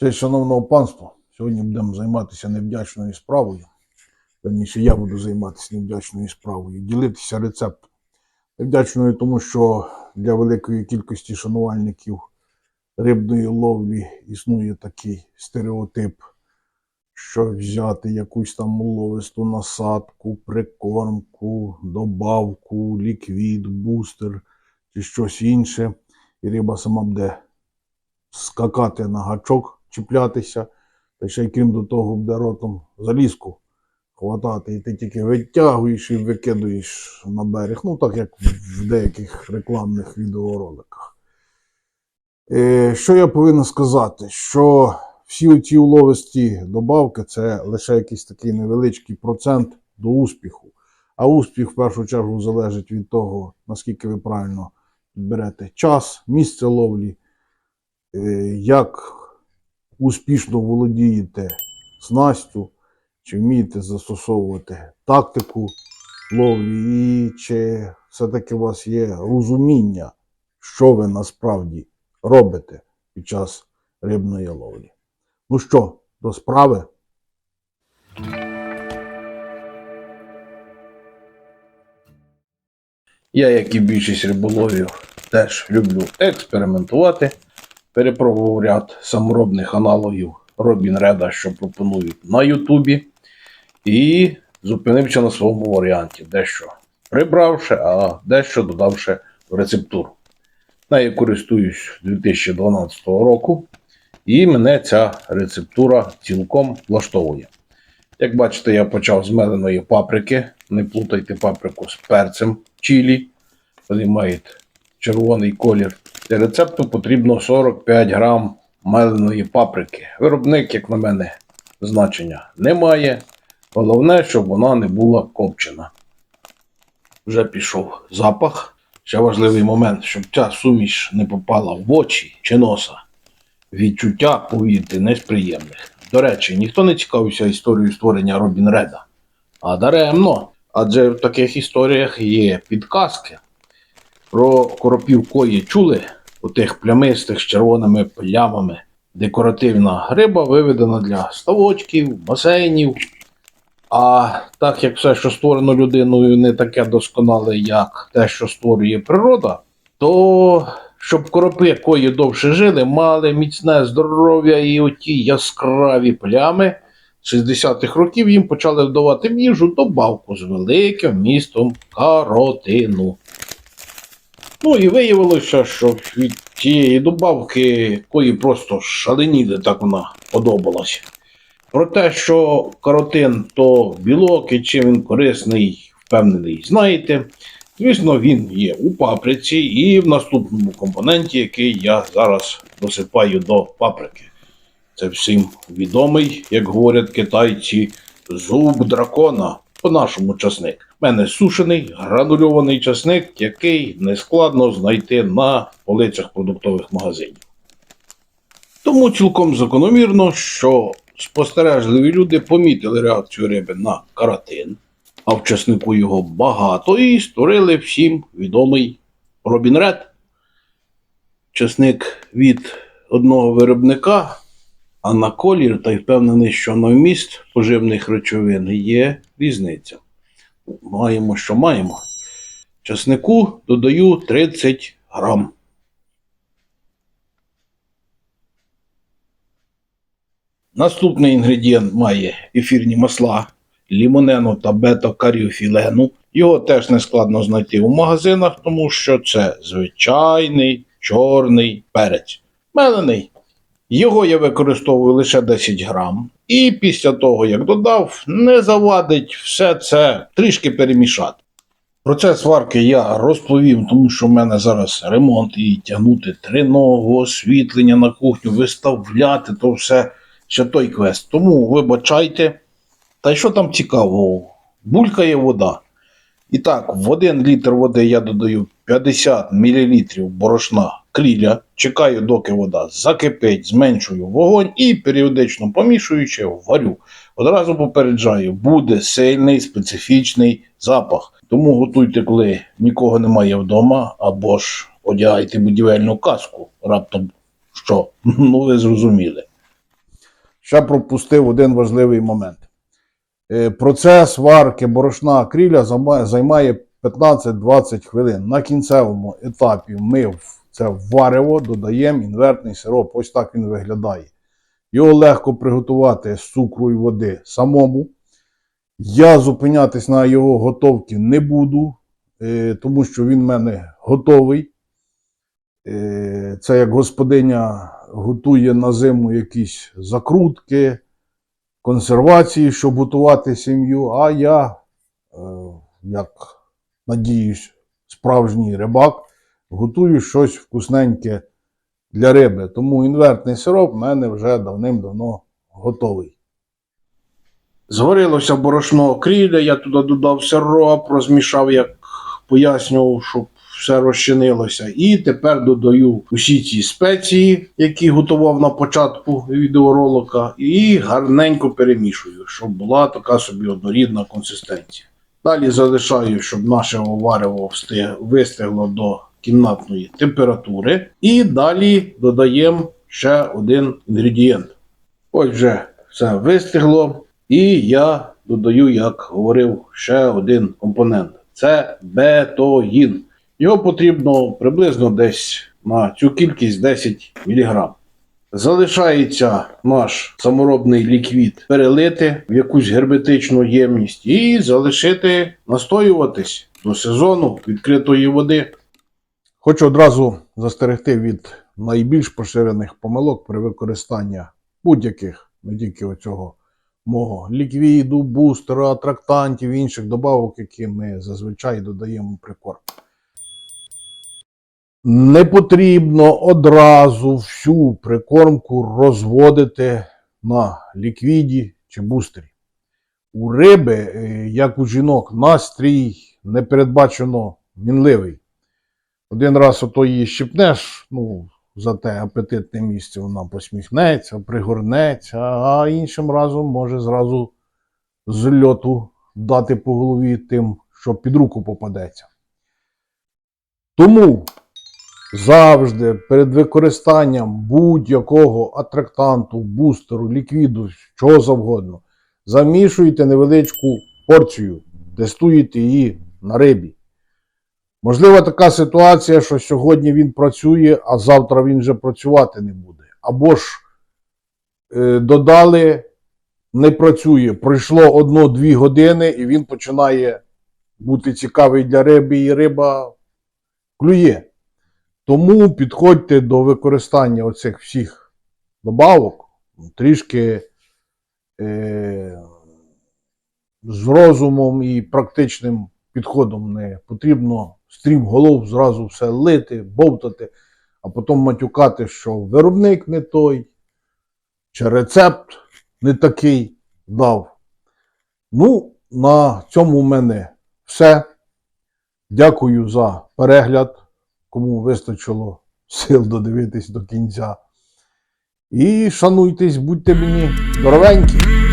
Честь шановного панства, сьогодні будемо займатися невдячною справою. Верніше, я буду займатися невдячною справою, ділитися рецептом. Невдячною, тому що для великої кількості шанувальників рибної ловлі існує такий стереотип, що взяти якусь там уловисту насадку, прикормку, добавку, ліквід, бустер чи щось інше, і риба сама буде скакати на гачок, чіплятися, та ще й крім до того буде ротом залізку хватати, і ти тільки витягуєш і викидуєш на берег. Ну, так як в деяких рекламних відеороликах. Е, що я повинен сказати? Що всі ці уловисті добавки це лише якийсь такий невеличкий процент до успіху. А успіх в першу чергу залежить від того, наскільки ви правильно підберете час, місце ловлі, е, як успішно володієте снастю, чи вмієте застосовувати тактику ловлі, і чи все-таки у вас є розуміння, що ви насправді робите під час рибної ловлі. Ну що, до справи? Я, як і більшість риболовів, теж люблю експериментувати. Перепробував ряд саморобних аналогів Робін Реда, що пропонують на Ютубі. І зупинився на своєму варіанті, дещо прибравши, а дещо додавши в рецептуру. Нею користуюсь 2012 року, і мене ця рецептура цілком влаштовує. Як бачите, я почав з меленої паприки. Не плутайте паприку з перцем чилі. Вони мають червоний колір. Для рецепту потрібно 45 грам меленої паприки. Виробник, як на мене, значення не має. Головне, щоб вона не була копчена. Вже пішов запах. Ще важливий момент, щоб ця суміш не попала в очі чи носа. Відчуття, повірте, не з приємних. До речі, ніхто не цікавився історією створення Робін Реда. А даремно. Адже в таких історіях є підказки. Про коропів кої чули у тих плямистих з червоними плямами. Декоративна риба виведена для ставочків, басейнів. А так як все, що створено людиною, не таке досконале, як те, що створює природа, то щоб коропи, кої довше жили, мали міцне здоров'я і оті яскраві плями. З 60-х років їм почали вдавати в їжу добавку з великим містом каротину. Ну і виявилося, що від цієї добавки кої просто шаленіли, так вона подобалася. Про те, що каротин то білок і чим він корисний, впевнений, знаєте. Звісно, він є у паприці і в наступному компоненті, який я зараз досипаю до паприки. Це всім відомий, як говорять китайці, зуб дракона, по-нашому часник. У мене сушений гранульований часник, який нескладно знайти на полицях продуктових магазинів. Тому цілком закономірно, що спостережливі люди помітили реакцію риби на каратин, а в часнику його багато, і створили всім відомий Робін Ред. Часник від одного виробника, а на колір та й впевнений, що на вміст поживних речовин є різниця. Маємо, що маємо. Часнику додаю 30 грам. Наступний інгредієнт має ефірні масла лімонену та бета-каріофілену. Його теж не складно знайти у магазинах, тому що це звичайний чорний перець. Мелений. Його я використовую лише 10 грам. І після того, як додав, не завадить все це трішки перемішати. Процес варки я розповім, тому що в мене зараз ремонт і тягнути триногу, освітлення на кухню, виставляти то все ще той квест. Тому вибачайте. Та й що там цікавого? Булькає вода. І так, в 1 літр води я додаю 50 мл борошна кріля, чекаю, доки вода закипить, зменшую вогонь і періодично помішуючи, варю. Одразу попереджаю, буде сильний специфічний запах. Тому готуйте, коли нікого немає вдома, або ж одягайте будівельну каску. Раптом що? Ну ви зрозуміли. ще пропустив один важливий момент. Е, Процес варки борошна займа- займає 15-20 хвилин. На кінцевому етапі ми це варево додаємо інвертний сироп. Ось так він виглядає. Його легко приготувати з цукру і води самому. Я зупинятись на його готовці не буду, е, тому що він в мене готовий. Е, Це як господиня готує на зиму якісь закрутки, консервації, щоб готувати сім'ю. А я, е, як надіюсь, справжній рибак, готую щось вкусненьке для риби. Тому інвертний сироп в мене вже давним-давно готовий. Зварилося борошно кріля, я туди додав сироп, розмішав, як пояснював, щоб все розчинилося. І тепер додаю усі ці спеції, які готував на початку відеоролика, і гарненько перемішую, щоб була така собі однорідна консистенція. Далі залишаю, щоб наше варево встиг- вистигло до кімнатної температури. І далі додаємо ще один інгредієнт. Ось вже все вистигло. І я додаю, як говорив, ще один компонент. Це бетоїн. Його потрібно приблизно десь на цю кількість 10 мг. Залишається наш саморобний ліквід перелити в якусь герметичну ємність і залишити настоюватись до сезону відкритої води. Хочу одразу застерегти від найбільш поширених помилок при використанні будь-яких, не тільки оцього мого ліквіду, бустера, атрактантів і інших добавок, які ми зазвичай додаємо у прикорм. Не потрібно одразу всю прикормку розводити на ліквіді чи бустері. У риби, е, як у жінок, настрій не передбачено мінливий. Один раз ото її щипнеш, ну, за те апетитне місце вона посміхнеться, пригорнеться, а іншим разом може зразу з льоту дати по голові тим, що під руку попадеться. Тому завжди перед використанням будь-якого атрактанту, бустеру, ліквіду, чого завгодно, замішуйте невеличку порцію, тестуєте її на рибі. Можлива така ситуація, що сьогодні він працює, а завтра він вже працювати не буде. Або ж е, додали, не працює. Пройшло одну-дві години, і він починає бути цікавий для риби, і риба клює. Тому підходьте до використання оцих всіх добавок трішки е, з розумом і практичним підходом не потрібно стрім голов зразу все лити, бовтати, а потім матюкати, що виробник не той, чи рецепт не такий дав. Ну, на цьому в мене все. Дякую за перегляд, кому вистачило сил додивитись до кінця. І шануйтесь, будьте мені здоровенькі.